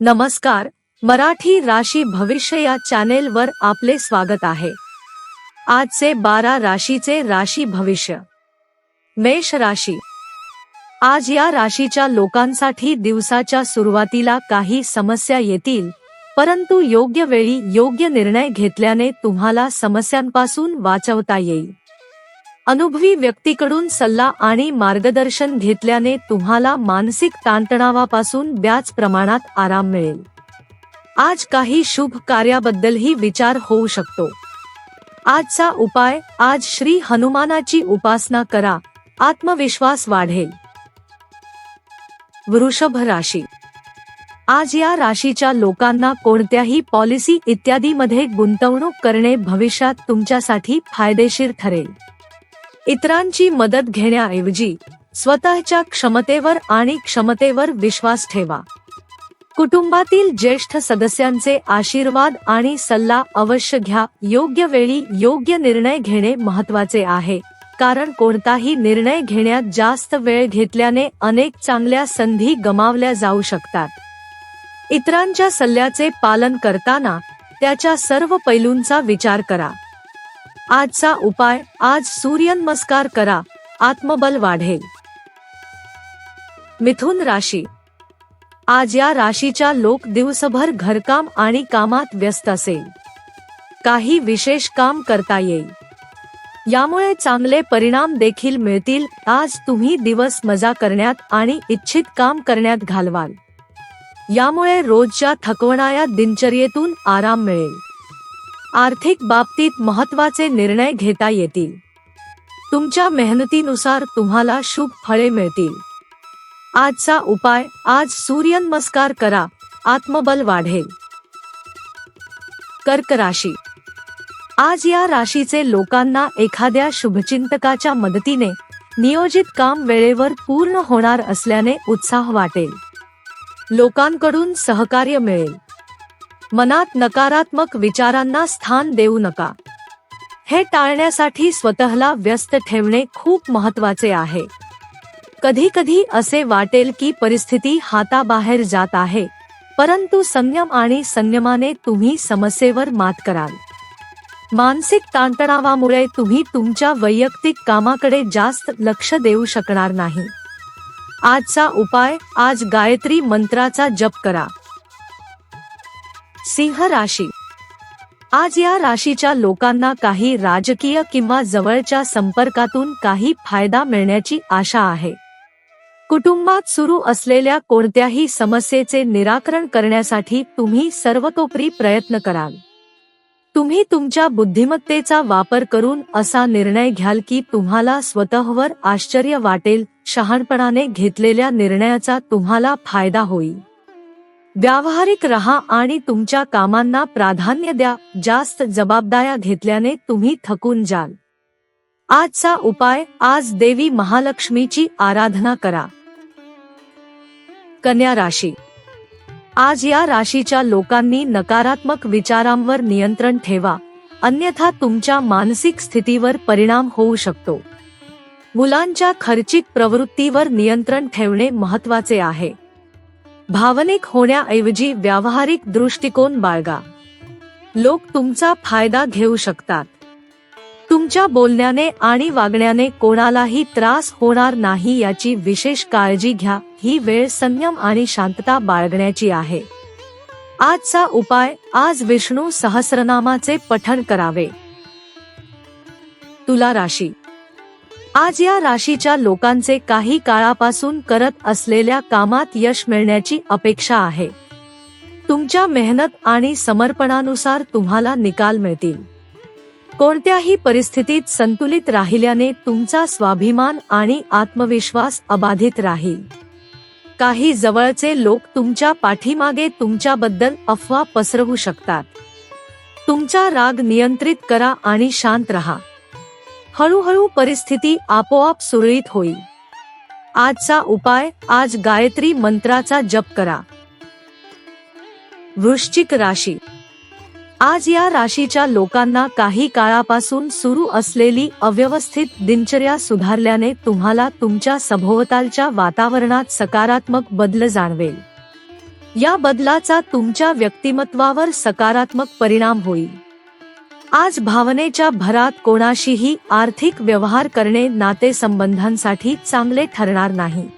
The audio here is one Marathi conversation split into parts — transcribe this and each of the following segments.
नमस्कार मराठी राशी भविष्य या चॅनेल वर आपले स्वागत आहे. आजचे बारा राशीचे राशी भविष्य. मेष राशी. आज या राशीच्या लोकांसाठी दिवसाच्या सुरुवातीला काही समस्या येतील परंतु योग्य वेळी योग्य निर्णय घेतल्याने तुम्हाला समस्यांपासून वाचवता येईल. अनुभवी व्यक्तीकडून सल्ला आणि मार्गदर्शन घेतल्याने तुम्हाला मानसिक ताणतणावापासून ब्याच प्रमाणात आराम मिळेल. आज काही शुभ कार्याबद्दलही विचार होऊ शकतो. आजचा उपाय आज श्री हनुमानाची उपासना करा. आत्मविश्वास वाढेल. वृषभ राशी. आज या राशीच्या लोकांना कोणत्याही पॉलिसी इत्यादीमध्ये गुंतवणूक करणे भविष्यात तुमच्यासाठी फायदेशीर ठरेल. इतरांची मदत घेण्याऐवजी स्वतःच्या क्षमतेवर आणि क्षमतेवर विश्वास ठेवा. कुटुंबातील ज्येष्ठ सदस्यांचे आशीर्वाद आणि सल्ला अवश्य घ्या. योग्य वेळी योग्य निर्णय घेणे महत्त्वाचे आहे कारण कोणताही निर्णय घेण्यात जास्त वेळ घेतल्याने अनेक चांगल्या संधी गमावल्या जाऊ शकतात. इतरांच्या सल्ल्याचे पालन करताना त्याच्या सर्व पैलूंचा विचार करा. आजचा उपाय आज सूर्यनमस्कार करा. आत्मबल वाढेल. मिथुन राशी. आज या राशीच्या लोक दिवसभर घरकाम आणि कामात व्यस्त असेल. काही विशेष काम करता येईल. यामुळे चांगले परिणाम देखील मिळतील. आज तुम्ही दिवस मजा करण्यात आणि इच्छित काम करण्यात घालवाल. यामुळे रोजच्या थकवणाऱ्या दिनचर्येतून आराम मिळेल. आर्थिक बाबतीत महत्त्वाचे निर्णय घेता येतील. तुमच्या मेहनतीनुसार तुम्हाला शुभ फळे मिळतील. आजचा उपाय आज सूर्यनमस्कार करा आत्मबल वाढेल. कर्क राशी. आज या राशीचे लोकांना एखाद्या शुभचिंतकाच्या मदतीने नियोजित काम वेळेवर पूर्ण होणार असल्याने उत्साह वाटेल. लोकांकडून सहकार्य मिळेल. मनात नकारात्मक विचारांना स्थान देऊ नका. हे टाळण्यासाठी स्वतःला व्यस्त ठेवणे खूप महत्त्वाचे आहे. कधी कधी असे वाटेल की परिस्थिती हाताबाहेर जात आहे परंतु संयम आणि संयमाने तुम्ही समस्येवर मात कराल. मानसिक ताणतणावामुळे तुम्ही तुमच्या वैयक्तिक कामाकडे जास्त लक्ष देऊ शकणार नाही. आजचा उपाय आज गायत्री मंत्राचा जप करा. सिंह राशी. आज या राशीच्या लोकांना काही राजकीय किंवा जवळच्या संपर्कातून काही फायदा मिळण्याची आशा आहे. कुटुंबात सुरू असलेल्या कोणत्याही समस्येचे निराकरण करण्यासाठी तुम्ही सर्वतोपरी प्रयत्न कराल. तुम्ही तुमच्या बुद्धिमत्तेचा वापर करून असा निर्णय घ्याल की तुम्हाला स्वतःवर आश्चर्य वाटेल शहाणपणाने घेतलेल्या निर्णयाचा तुम्हाला फायदा होईल. व्यावहारिक रहा आणि तुमच्या कामांना प्राधान्य द्या. जास्त जबाबदाऱ्या घेतल्याने तुम्ही थकून जाल. आजचा उपाय आज देवी महालक्ष्मीची आराधना करा. कन्या राशी. आज या राशीच्या लोकांनी नकारात्मक विचारांवर नियंत्रण ठेवा. अन्यथा तुमच्या मानसिक स्थितीवर परिणाम होऊ शकतो. मुलांच्या खर्चिक प्रवृत्तीवर नियंत्रण ठेवणे महत्त्वाचे आहे. भावनिक होण्याऐवजी व्यावहारिक दृष्टिकोन बाळगा. लोक तुमचा फायदा घेऊ शकतात. तुमच्या बोलण्याने आणि वागण्याने कोणालाही त्रास होणार नाही याची विशेष काळजी घ्या ही वेळ संयम आणि शांतता बाळगण्याची आहे. आजचा उपाय आज विष्णू सहस्रनामाचे पठण करावे. तुला राशी. आज या राशीच्या लोकांचे काही काळापासून करत असलेल्या कामात यश मिळण्याची अपेक्षा आहे. तुमच्या मेहनत आणि समर्पणानुसार तुम्हाला निकाल मिळतील. कोणत्याही परिस्थितीत संतुलित राहिल्याने तुमचा स्वाभिमान आणि आत्मविश्वास अबाधित राहील. काही जवळचे लोक तुमच्या पाठीमागे तुमच्याबद्दल अफवा पसरवू शकतात. तुमचा राग नियंत्रित करा आणि शांत रहा. हळूहळू परिस्थिती आपोआप सुरळीत होईल. आजचा उपाय आज गायत्री मंत्राचा जप करा. वृश्चिक राशी. आज या राशीच्या लोकांना काही काळापासून सुरू असलेली अव्यवस्थित दिनचर्या सुधारल्याने तुम्हाला तुमच्या सभोवतालच्या वातावरणात सकारात्मक बदल जाणवेल. या बदलाचा तुमच्या व्यक्तिमत्वावर सकारात्मक परिणाम होईल. आज भावनेच्या भरात कोणाशीही आर्थिक व्यवहार करणे नातेसंबंधांसाठी चांगले ठरणार नाही.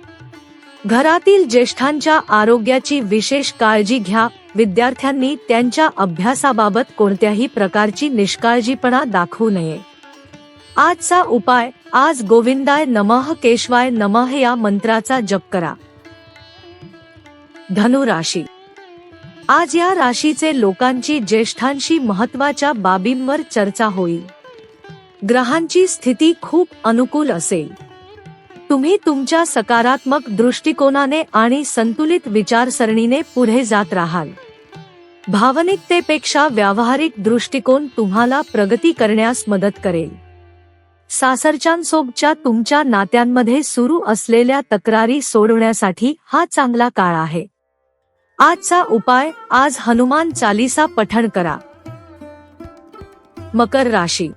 घरातील ज्येष्ठांच्या आरोग्याची विशेष काळजी घ्या. विद्यार्थ्यांनी त्यांच्या अभ्यासाबाबत कोणत्याही प्रकारची निष्काळजीपणा दाखवू नये. आजचा उपाय आज गोविंदाय नमः केशवाय नमः या मंत्राचा जप करा. धनुराशी आज या राशीचे लोकांची ज्येष्ठांशी महत्त्वाच्या बाबींवर चर्चा होईल. ग्रहांची स्थिती खूप अनुकूल असेल. तुम्ही तुमच्या सकारात्मक दृष्टिकोनाने आणि संतुलित विचारसरणीने पुढे जात राहाल. भावनिकतेपेक्षा व्यावहारिक दृष्टिकोन तुम्हाला प्रगती करण्यास मदत करेल. सासरच्यांसोबच्या तुमच्या नात्यांमध्ये सुरू असलेल्या तक्रारी सोडवण्यासाठी हा चांगला काळ आहे. आजचा उपाय आज हनुमान चालीसा पठण करा. मकर राशी.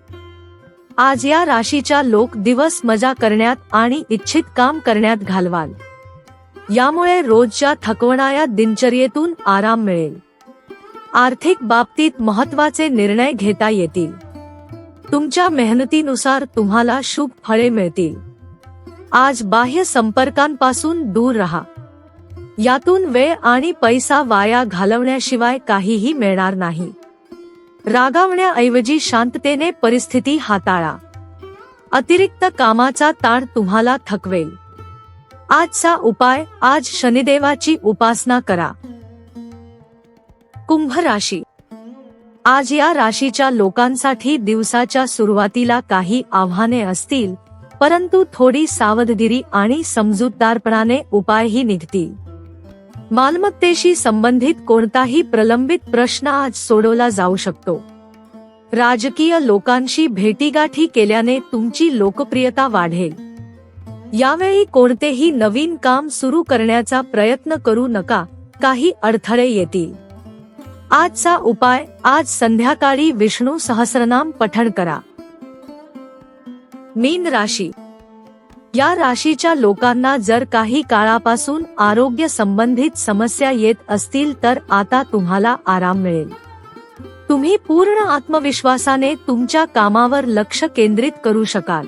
आज या राशीच्या लोक दिवस मजा करण्यात आणि इच्छित काम करण्यात घालवाल. यामुळे रोजच्या थकवणाऱ्या दिनचर्येतून आराम मिळेल. आर्थिक बाबतीत महत्त्वाचे निर्णय घेता येतील. तुमच्या मेहनतीनुसार तुम्हाला शुभ फळे मिळतील. आज बाह्य संपर्कांपासून दूर राहा. यातून वेळ आणि पैसा वाया घालवण्याशिवाय काहीही मिळणार नाही. रागावण्याऐवजी शांततेने परिस्थिती हाताळा. अतिरिक्त कामाचा ताण तुम्हाला थकवेल. आजचा उपाय आज शनिदेवाची उपासना करा. कुंभ राशी. आज या राशीच्या लोकांसाठी दिवसाच्या सुरुवातीला काही आव्हाने असतील परंतु थोडी सावधगिरी आणि समजूतदारपणाने उपायही निघतील. मालमत्तेशी संबंधित कोणताही प्रलंबित प्रश्न आज सोडवला जाऊ शकतो. राजकीय लोकांशी भेटीगाठी केल्याने तुमची लोकप्रियता वाढेल. यावेळी कोणतेही नवीन काम सुरू करण्याचा प्रयत्न करू नका काही अडथळे येतील. आजचा उपाय आज संध्याकाळी विष्णू सहस्रनाम पठण करा. मीन राशी या राशीच्या लोकांना जर काही काळापासून आरोग्य संबंधित समस्या येत असतील तर आता तुम्हाला आराम मिळेल. तुम्ही पूर्ण आत्मविश्वासाने तुमच्या कामावर लक्ष केंद्रित करू शकाल.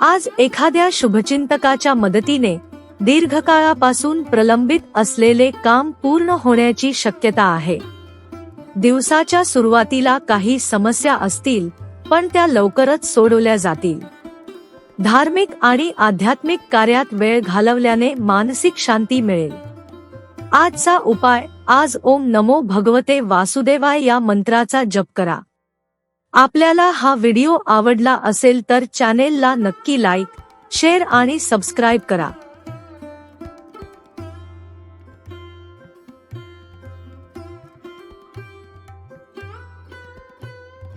आज एखाद्या शुभचिंतकाच्या मदतीने दीर्घकाळापासून प्रलंबित असलेले काम पूर्ण होण्याची शक्यता आहे. दिवसाच्या सुरुवातीला काही समस्या असतील पण त्या लवकरच सोडवल्या जातील. धार्मिक आणि आध्यात्मिक कार्यात वेळ घालवल्याने मानसिक शांती मिळेल. आजचा उपाय आज ओम नमो भगवते वासुदेवाय या मंत्राचा जप करा. आपल्याला हा व्हिडिओ आवडला असेल तर चॅनेलला नक्की लाईक शेअर आणि सबस्क्राईब करा.